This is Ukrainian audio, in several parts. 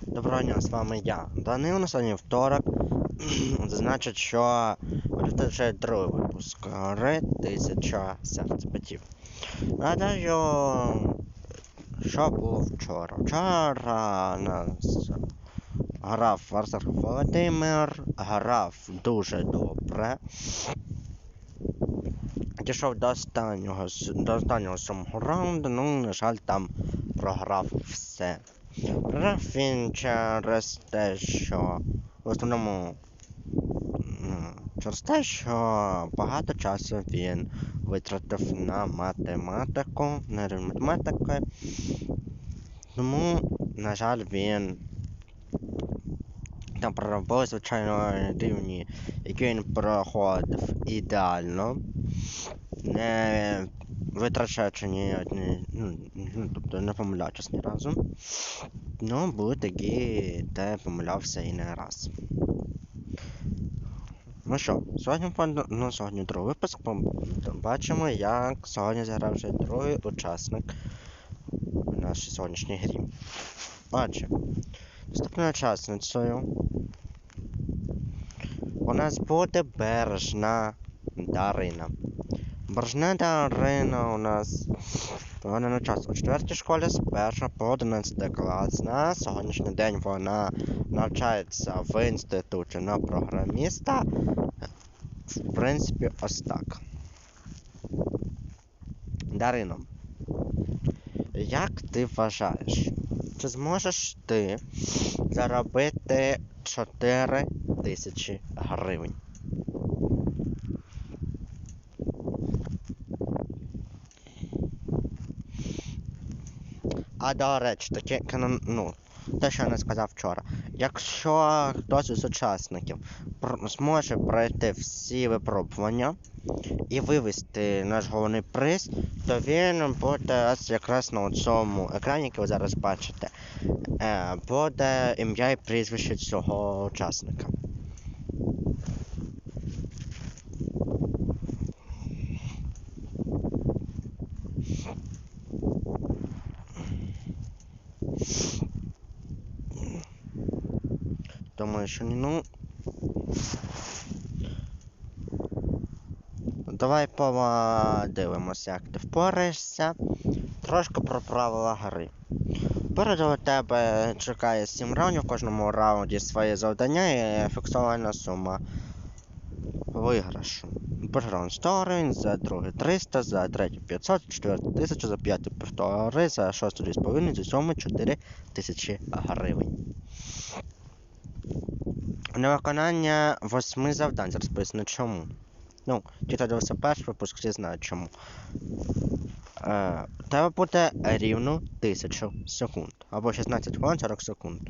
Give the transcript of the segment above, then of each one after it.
Доброго дня, з вами я. Данил сьогодні второк. Значить, що вже другий випуск гри Тисяча серць батів. Нагадаю, що було вчора. Вчора нас грав Варсар Володимир, грав дуже добре. Дійшов до останнього, до останнього сьомого раунду, ну, на жаль, там програв все. Програв він через те, що в основному через те, що багато часу він витратив на математику, на рівень математики. Тому, на жаль, він там проробив, звичайно, рівні, які він проходив ідеально, не витрачаючи ні одні, ну, ну, тобто не помиляючись ні разу. Ну, були такі, де помилявся і не раз. Ну що, сьогодні ну, сьогодні другий випуск. Бачимо, як сьогодні зіграв вже другий учасник у нашій сьогоднішній грі. Отже, наступною учасницею у нас буде бережна Дарина. Бережна Дарина у нас вона навчається у 4 школі з 1 по 11 клас. На сьогоднішній день вона навчається в інституті на програміста. В принципі, ось так. Дарино, як ти вважаєш, чи зможеш ти заробити 4 тисячі гривень? А до речі, таке канон, ну, те, що я не сказав вчора. Якщо хтось із учасників зможе пройти всі випробування і вивести наш головний приз, то він буде якраз на цьому екрані, який ви зараз бачите, е, буде ім'я і прізвище цього учасника. Думаю, що ні, ну. Давай подивимося, як ти впораєшся. Трошки про правила гри. Попереду тебе чекає 7 раундів, в кожному раунді своє завдання і фіксована сума виграшу. Перший раунд 100 гривень, за другий 300, за третій 500, за четвертий 1000, за п'ятий півтори, за шостий 2,5, за сьомий 4 тисячі гривень. На виконання восьми завдань поясню чому. Ну, хто дивився перший випуск, всі знають чому. Е, тебе буде рівно 1000 секунд. Або 16 хвилин 40 секунд.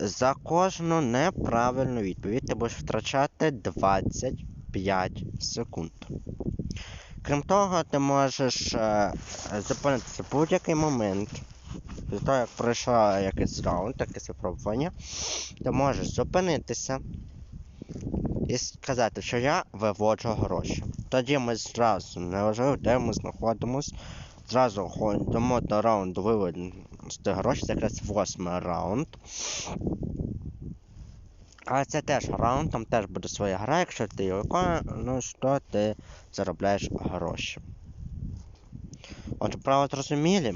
За кожну неправильну відповідь ти будеш втрачати 25 секунд. Крім того, ти можеш е, зупинитися в будь-який момент. Після того, як пройшла якийсь раунд, якесь випробування, ти можеш зупинитися і сказати, що я виводжу гроші. Тоді ми зразу, неважливо, де ми знаходимось, зразу ходимо до раунду виводити гроші, це якраз восьмий раунд. Але це теж раунд, там теж буде своя гра, якщо ти її виконуєш, ну що ти заробляєш гроші. Отже, право зрозумілі.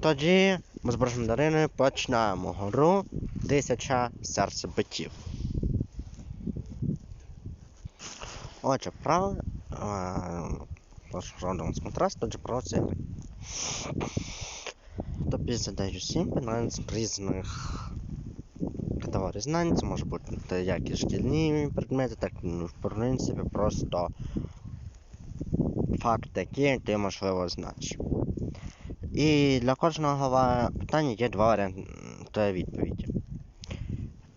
Тоді ми з Божим Дариною починаємо гру Тисяча серцебиттів. Отже, право. Раунд з контраст, отже, право це. Тобі задаю 7 питань з різних категорій знань. Це може бути як і шкільні предмети, так і ну, в принципі просто факти, які ти можливо знаєш. І для кожного питання є два варіанти відповіді.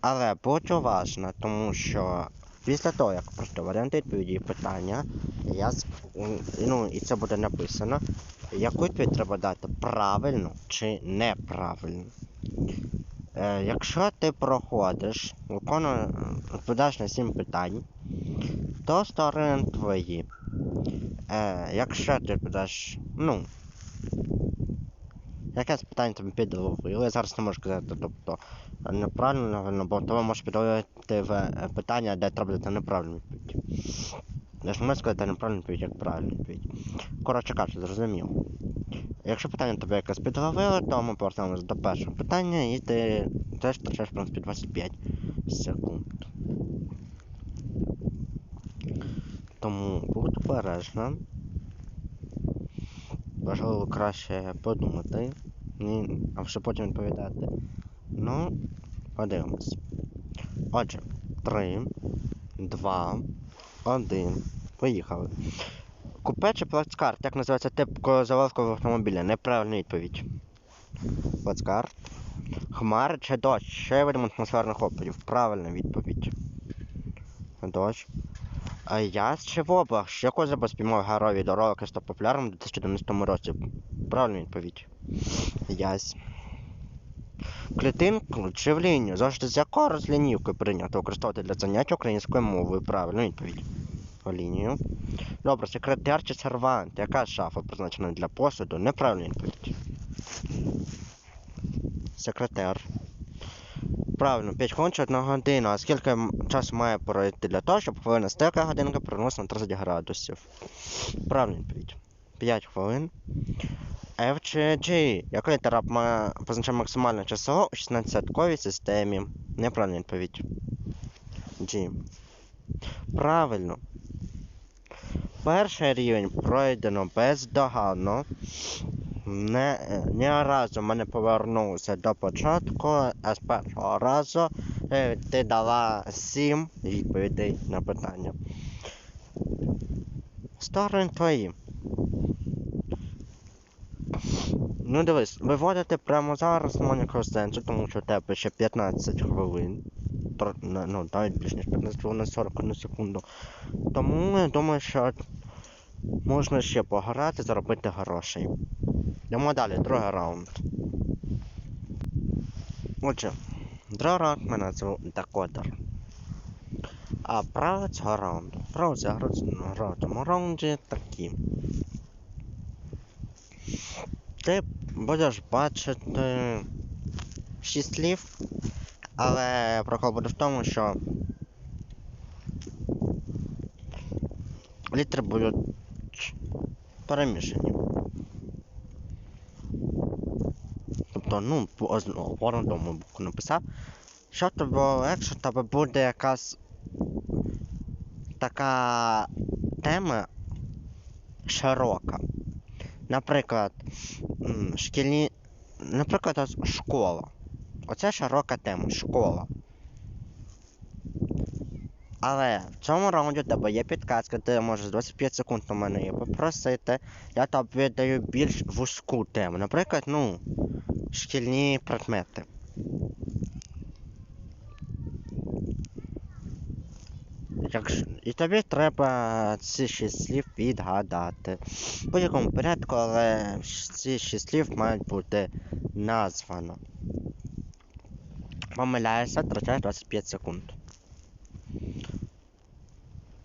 Але будь уважна, тому що після того, як просто варіанти відповіді питання, я ну, і це буде написано, яку відповідь треба дати правильно чи неправильно. Е, якщо ти проходиш, виконуєш, відповідаєш на 7 питань, то сторони твої. Е, якщо ти відповідаєш, ну, Якесь питання тобі підловили, я зараз не можу сказати, тобто неправильно, бо тебе може підловити в е, питання, де треба дати неправильну відповідь. Я ж не сказати неправильну відповідь, як правильну відповідь. Коротше кажучи, зрозумів. Якщо питання тебе якось підловило, то ми повертаємося до першого питання і ти теж втрачаєш, в принципі, 25 секунд. Тому будь обережна. Важливо краще подумати, а вже потім відповідати. Ну, подивимось. Отже, 3, 2, 1. Поїхали. Купе чи плацкарт? Як називається тип заводського автомобіля? Неправильна відповідь. Плацкарт. Хмари чи дощ? Є видимо атмосферних опадів? Правильна відповідь. Дощ. А яс чи воблах? Що Козаба спіймав герові дорога що популярним у 2011 році? Правильна відповідь. Ясь. Клітинку чи в лінію? Завжди з якою розлінівкою прийнято використовувати для заняття українською мовою? Правильна відповідь. В лінію. Добре, секретар чи сервант? Яка шафа призначена для посуду? Неправильна відповідь. Секретар. Правильно, 5 хвилин чи 1 година. А скільки часу має пройти для того, щоб хвилина стека годинка переносила на 30 градусів? Правильна відповідь. 5 хвилин. F чи G? Яка літера позначає максимальне число у 16-ковій системі? Неправильна відповідь. G. Правильно. Перший рівень пройдено бездоганно. Не, е, ні разу ми не повернулися до початку, а з першого разу е, ти дала 7 відповідей на питання. Сторони твої. Ну дивись, виводити прямо зараз ніякого сенсу, тому що у тебе ще 15 хвилин. Тр- Ну, навіть більш ніж 15 хвилин 41 секунду. Тому я думаю, що можна ще пограти, заробити грошей. Йдемо далі, другий раунд. Отже, другий раунд мене звуть Декодер. А правила цього раунду. Правила цього раунду в цьому раунді такі. Ти будеш бачити 6 слів, але прикол буде в тому, що літери будуть перемішані. Тобто, ну, оз- по написав. Що тобі легше, в тебе буде якась така тема широка. Наприклад, шкільні. Наприклад, школа. Оце широка тема, школа. Але в цьому раунді тебе є підказка, ти можеш 25 секунд у мене її попросити. Я тобі даю більш вузьку тему. Наприклад, ну, шкільні предмети. Якщо... І тобі треба ці шість слів відгадати. В будь-якому порядку, але ці шість слів мають бути названо. Помиляєшся, втрачаєш 25 секунд.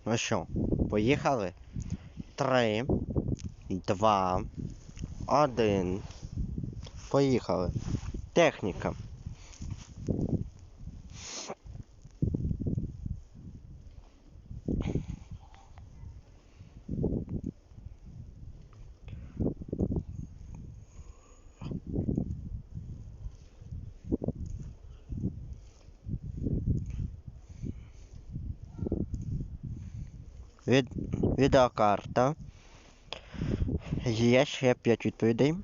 Ну що, поїхали? Три, два, один. Поїхали. Техніка. Від... Відеокарта. Є ще 5 відповідей.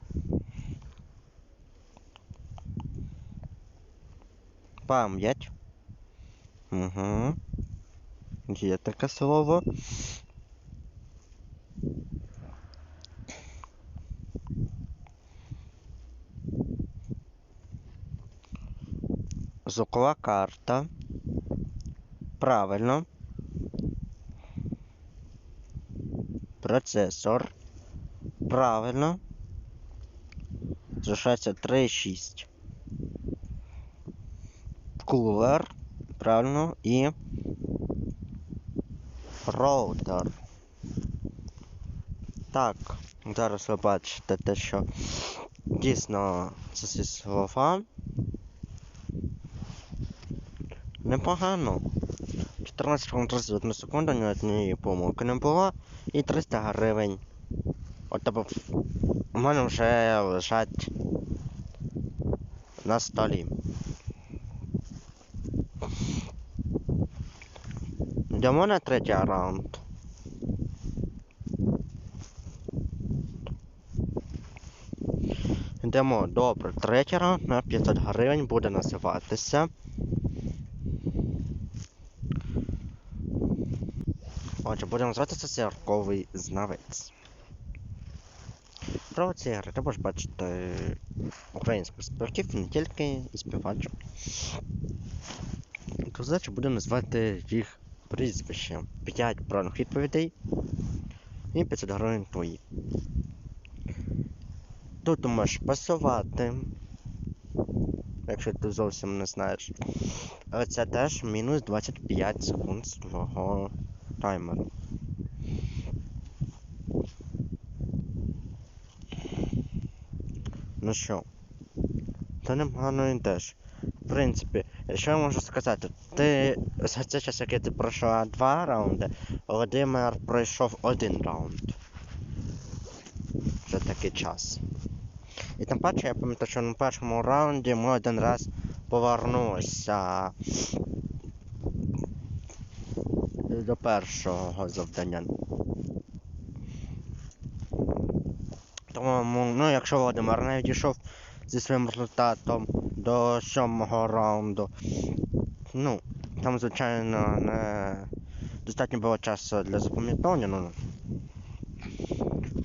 Пам'ять. Угу. Є таке слово. Звукова карта. Правильно. Процесор. Правильно. Залишається 3,6. Кулер. Правильно. І. Роутер. Так. Зараз ви бачите те, що дійсно це зі слова. Непогано. 14 хвилин 31 секунду, ні однієї помилки не було. І 300 гривень. От тебе в- мене вже лежать на столі. Йдемо на третій раунд. Йдемо, добре, третій раунд на 500 гривень буде називатися. Отже, буде називатися зірковий знавець. Про ці гри ти можеш бачити українських співаків, не тільки співачок. То задача буде назвати їх прізвище. 5 правильних відповідей і 500 гривень твої. Тут ти можеш пасувати, якщо ти зовсім не знаєш. Але це теж мінус 25 секунд з твого таймеру. Ну що, то непогано йдеш. В принципі, що я можу сказати? Ти за цей час, який ти пройшов два раунди, Володимир пройшов один раунд. За такий час. І тим паче, я пам'ятаю, що на першому раунді ми один раз повернулися до першого завдання. Тому, ну, якщо Володимир не дійшов зі своїм результатом до сьомого раунду, ну, там, звичайно, не достатньо було часу для запам'ятовування, ну.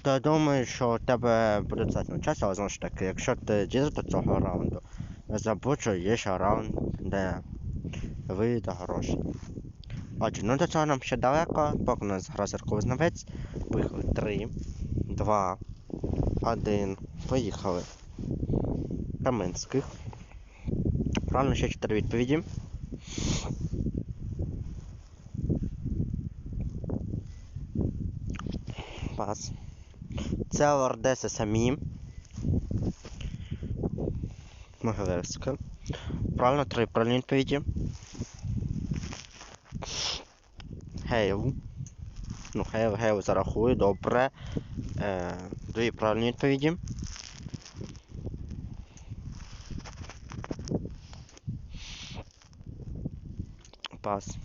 То я думаю, що у тебе буде достатньо часу, але знову ж таки, якщо ти дійдеш до цього раунду, не забудь, що є ще раунд, де вийде гроші. Отже, ну до цього нам ще далеко, поки у нас гра зірковий знавець. Поїхали. 3, 2, 1. Поїхали. Каменських. Правильно, ще 4 відповіді. Пас. Це лордеси самі. Могилевська. Правильно, три правильні відповіді. Гейл. Ну, Гейл, Гейл зарахую, добре. Е, дві правильні відповіді. Пас.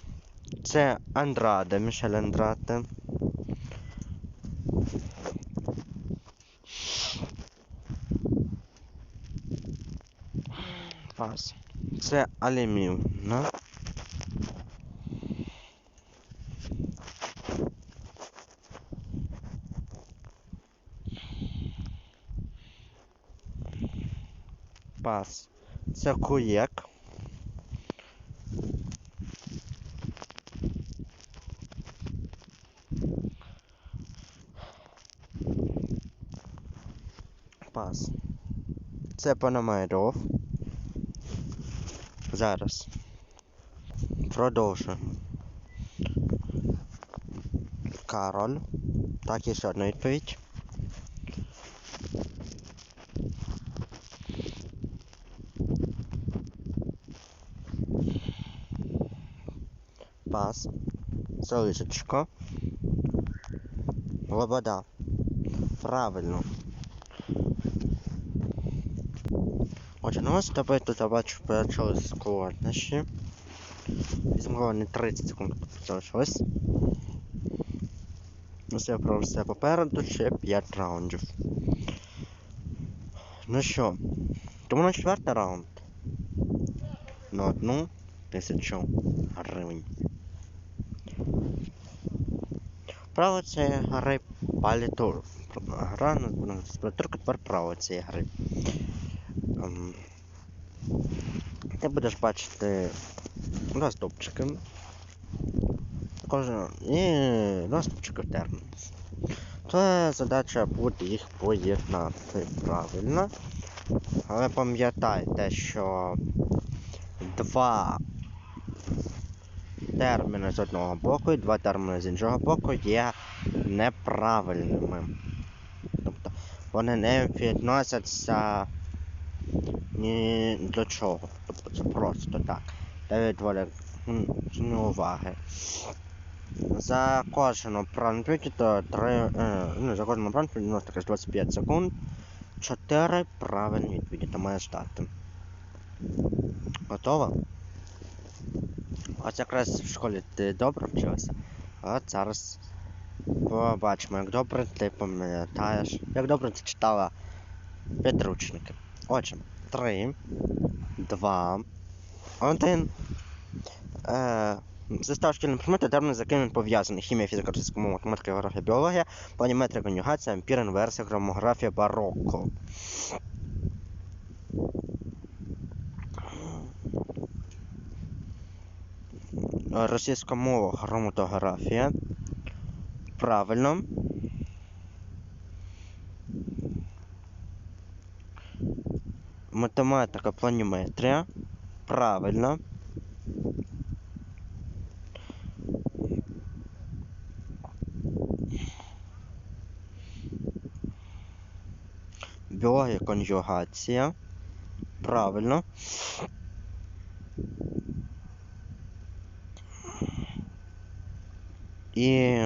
Це Андраде, Мішель Андраде. Пас. Це Алімівна. Пас. Це Куєк. Пас. Це Пономарьов. Зараз. Продовжуємо. Кароль. Так, є ще одна відповідь. Пас. Солишечко. Лобода. Правильно. Отже, ну ось тебе тут я бачу почали складнощі. Візьмемо не 30 секунд залишилось. Ось я про все попереду ще 5 раундів. Ну що, тому на четвертий раунд. На одну тисячу гривень. Право цієї гри палітур. Гра на палітур, тепер право цієї гри. Ем, Ти будеш бачити доступчики. Кожен і доступчики в термінс. Твоя задача буде їх поєднати правильно. Але пам'ятайте, що два терміни з одного боку і два терміни з іншого боку є неправильними. Тобто вони не відносяться ні до чого. Тобто це просто так. Для відволікання уваги. За кожну промпіті то 3, е, ну, за кожну відносно якось 25 секунд. 4 правильні відповіді ти маєш дати. Готово? Ось якраз в школі ти добре вчилася. От зараз побачимо, як добре ти пам'ятаєш, як добре ти читала підручники. Отже, 3, 2, 1. Е, Застав шкільний предмети, термін з яким він пов'язаний. Хімія, фізика, російська мова, математика, географія, біологія, планіметрія, конюгація, ампір, інверсія, громографія, барокко. Російська мова, хроматографія. Правильно. Математика, планіметрія. Правильно. Біологія, конюгація. Правильно. І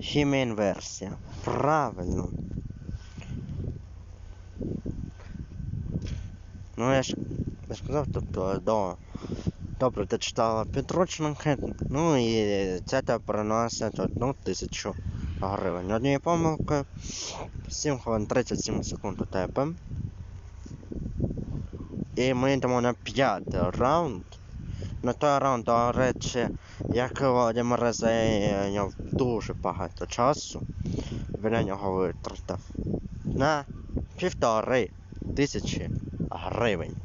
хімія інверсія. Правильно. Ну я ж я ж тобто до. Добре, ти читала підручники, ну і це тебе приносить одну тисячу гривень. Однією помилкою 7 хвилин 37 секунд у тебе. І ми йдемо на п'ятий раунд. На той раунд, до речі, як Володимир зайняв дуже багато часу, він на нього витратив на півтори тисячі гривень.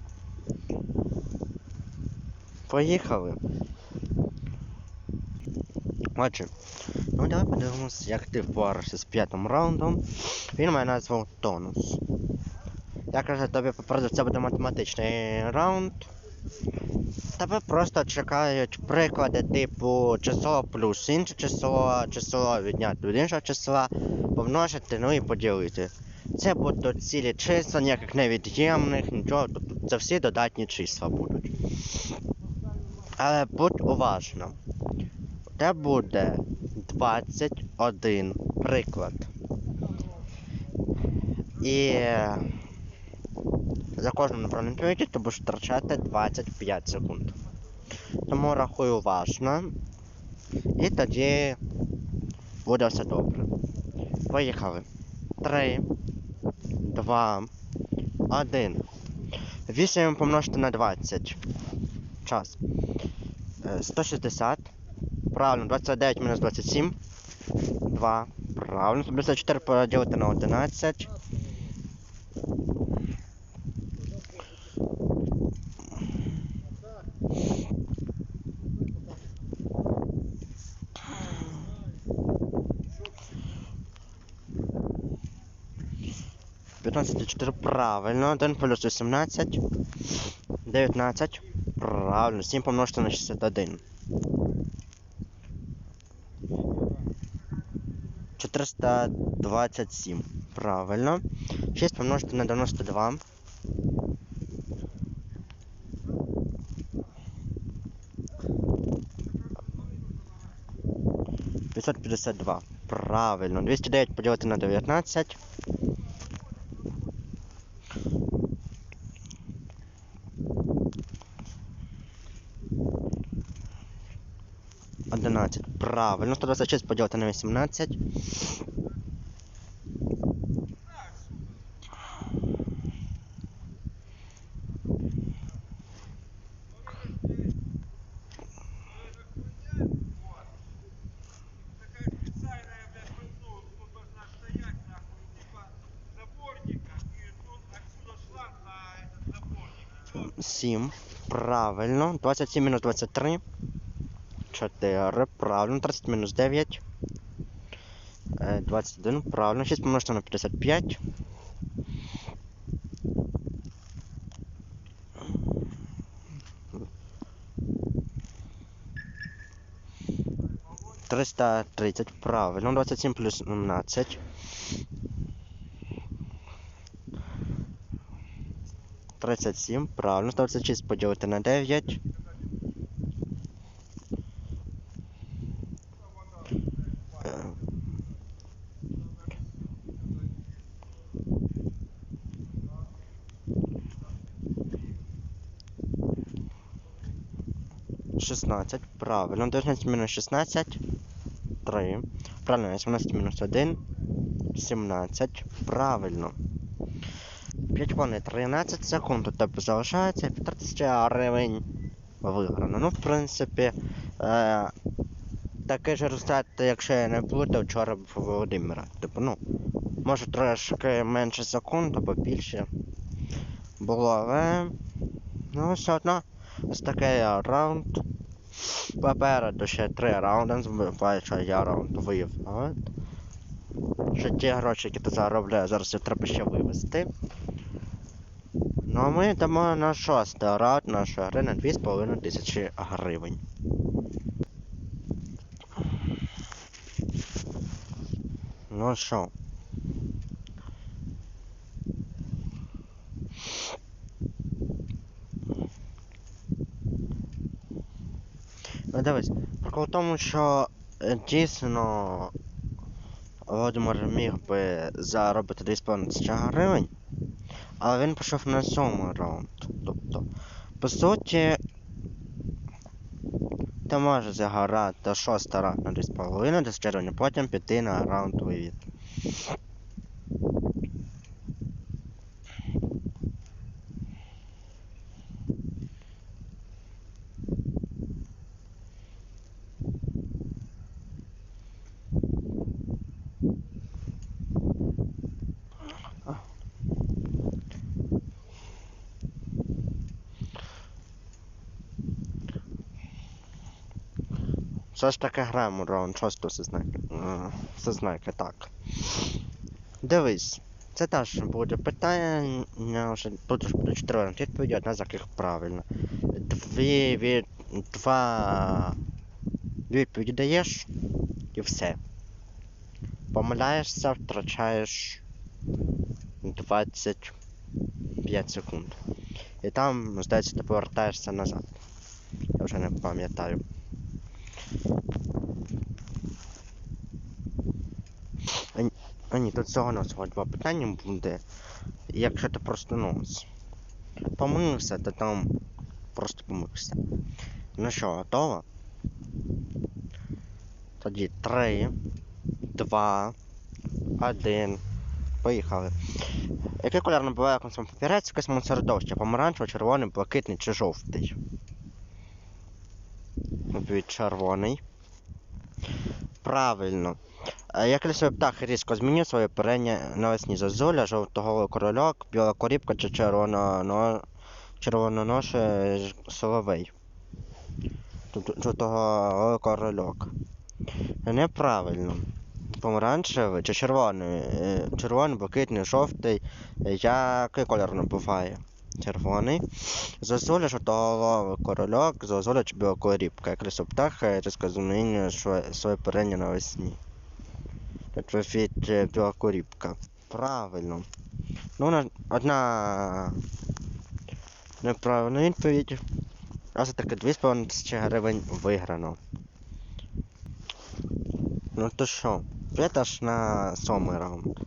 Поїхали. Отже, ну давай подивимось, як ти впорався з п'ятим раундом. Він має назву тонус. Я кажу, тобі попереду це буде математичний раунд. Тебе просто чекають приклади типу число плюс інше число, число відняти від іншого числа, помножити, ну і поділити. Це будуть цілі числа, ніяких невід'ємних, нічого, тобто це всі додатні числа будуть. Але будь уважна. У тебе буде 21 приклад. І за кожним направленням відповіді ти будеш втрачати 25 секунд. Тому рахуй уважно. І тоді буде все добре. Поїхали. 3, 2, 1. 8 помножити на 20. Час. Е, 160. Правильно, 29 мінус 27. 2. Правильно. 154 поділити на 11. П'ятнадцять і 4 правильно. 1 плюс 18. 19. Правильно. 7 помножити на 61. 427. Правильно. 6 помножити на 92. Пятьсот пятьдесят два. Правильно. 209 поділити на 19. Правильно. 126 поділити на 18. такая специальная, блядь, ну, тут должна стоять, нахуй, типа заборника, и тут отсюда шланг на этот заборник. Чё? 7. Правильно. 27 мінус 23. 4. Правильно. 30 мінус 9. 21. Е, правильно. 6 помножити на 55. Триста тридцять, правильно, 27 плюс 17. 37, правильно, 126 поділити на 9. 16. Правильно. 19 мінус 16. 3. Правильно, 18 мінус 1. 17. Правильно. 5 вони 13 секунд у тебе залишається. 5000 гривень виграно. Ну, в принципі, е, такий же результат, якщо я не плутав, вчора був у Володимира. Типу, ну, може трошки менше секунд або більше було, але ну, все одно ось такий раунд. Попереду ще три раунди, що я раунд виїв. Що ті гроші, які ти заробляє, зараз їх треба ще вивезти. Ну а ми йдемо на шостий раунд нашої гри на 2,5 тисячі гривень. Ну що? Дивись, прикол в тому, що е, дійсно Володимир міг би заробити 2,5 тисячі гривень, але він пішов на сьомий раунд. Тобто, по суті, ти можеш заграти шостий раунд на 2,5 тисячі гривень, а потім піти на раунд вивід. Все ж таки граємо раунд шостого всезнайки. Е, так. Дивись, це теж буде питання, вже тут буде чотири варіанти відповіді, одна з яких правильна. Дві від... Два відповіді даєш і все. Помиляєшся, втрачаєш 25 секунд. І там, здається, ти повертаєшся назад. Я вже не пам'ятаю. А, ні- тут всього на два питання буде. Якщо ти просто ну, помилився, то там просто помилився. Ну що, готово? Тоді три, два, один. Поїхали. Який колір набуває консум папірець в космому середовищі? Помаранчевий, червоний, блакитний чи жовтий? Відповідь червоний. Правильно. Е, Як лісовий птах різко змінює своє оперення навесні зозуля, жовтоголовий корольок, біла корібка чи червоно... червононоший соловей. Тут корольок. Неправильно. Помаранчевий чи червоний? Е, Червоний, блакитний, жовтий. Е, Який колір набуває? Червоний. Зозуля, жовтоголовий корольок, зозуля чи біла. Як лісовий птах е, різко змінює своє оперення навесні. Відповідь е, біла корібка. Правильно. Ну, на- одна неправильна відповідь. А все таки 2,5 тисячі гривень виграно. Ну то що, підеш на сьомий раунд.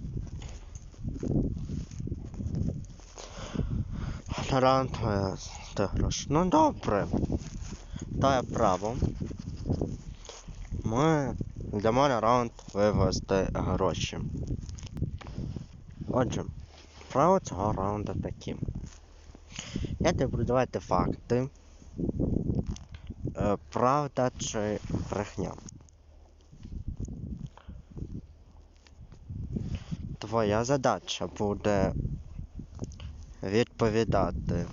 На раунд е, ти гроші. Ну добре. Дає право. Ми йдемо на раунд вивести гроші. Отже, право цього раунду такі. Я тобі буду давати факти. Е, правда чи брехня. Твоя задача буде відповідати.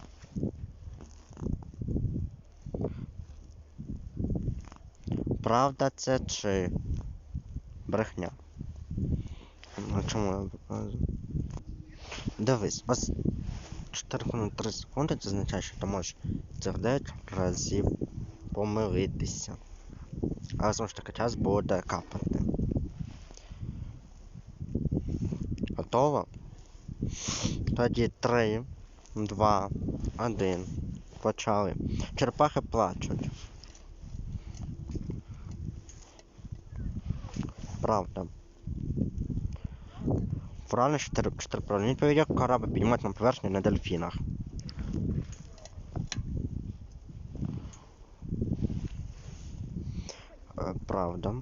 Правда це чи брехня? Чому я? Дивись, ось 4 хвилини 3 секунди, це означає, що ти можеш цих 9 разів помилитися. Але знову ж таки час буде капати. Готово? Тоді 3, два, один. Почали. Черепахи плачуть. Правда. Ти правильно відповідь, як корабль піднімати на поверхню на дельфінах. Е, Правда.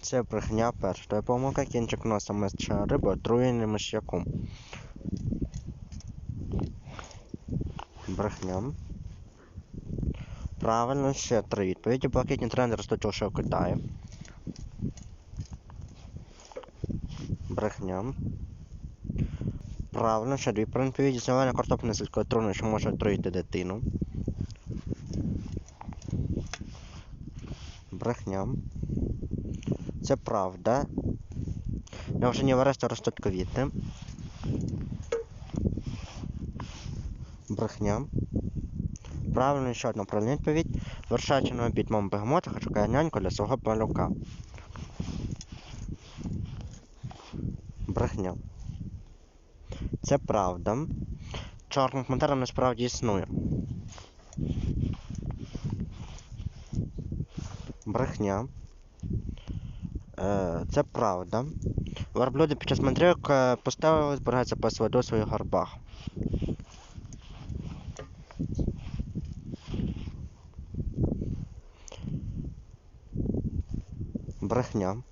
Це брехня перша. Помилка кінчик носа меча риби отруєний миш'яком. Брехня. Правильно, ще три відповіді. Блакитні тренди ростуть лише в Китаї. Брехня. Правильно, ще дві відповіді. Зелена картопля сільської труни, що може отруїти дитину. Брехня. Це правда. На вже Вересту ростуть квіти. Брехня. Правильно, ще одна правильна відповідь. Вершачі на обід мам бегемота шукає няньку для свого малюка. Брехня. Це правда. Чорна пантера насправді існує. Брехня. Е, це правда. Верблюди під час мандрівок е, поставили збираються по воду у своїх горбах. Брехня.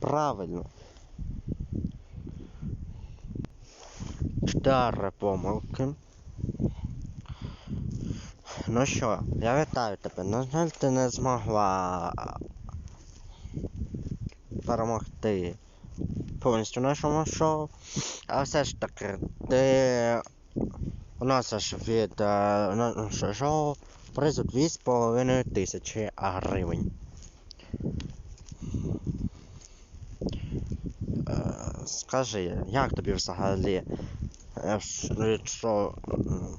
Правильно. Чотири помилки. Ну що, я вітаю тебе. На жаль, ти не змогла перемогти повністю нашому шоу. А все ж таки, ти вносиш від е, нашого шоу призу 2,5 тисячі гривень. Е, Скажи, як тобі взагалі від шоу, м,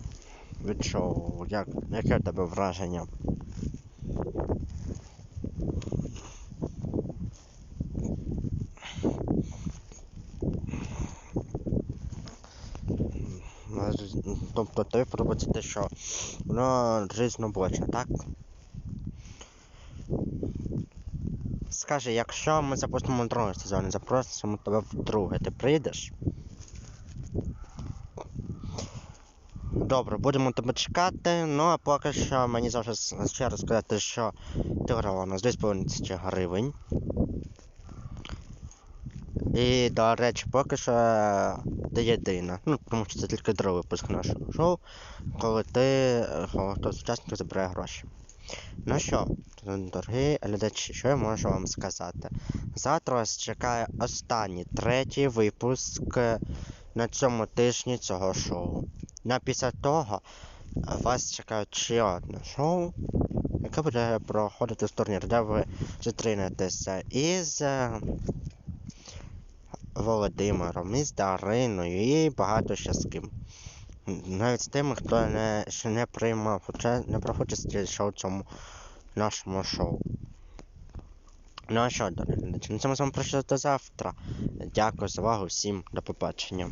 від шоу, як, яке в тебе враження? Тобто тобі подобається те, що воно різнобочне, так? Скажи, якщо ми запустимо другий сезон запросимо тебе вдруге, ти прийдеш? Добре, будемо тебе чекати, ну а поки що мені завжди ще раз сказати, що ти виграла у нас 2,5 гривень. І, до речі, поки що е, ти єдина. Ну, тому що це тільки другий випуск нашого шоу, коли ти, е, хтось з забирає гроші. Ну що, дорогі глядачі, що я можу вам сказати? Завтра вас чекає останній третій випуск е, на цьому тижні цього шоу. Ну після того е, вас чекає ще одне шоу, яке буде проходити з турнір, де ви зустрінетеся із е, Володимиром, із Дариною і багато ще з ким. Навіть з тими, хто не, ще не приймав не брав участь ще цьому нашому шоу. Ну а що, дорогі на цьому з вами прощаюся до завтра. Дякую за увагу всім, до побачення.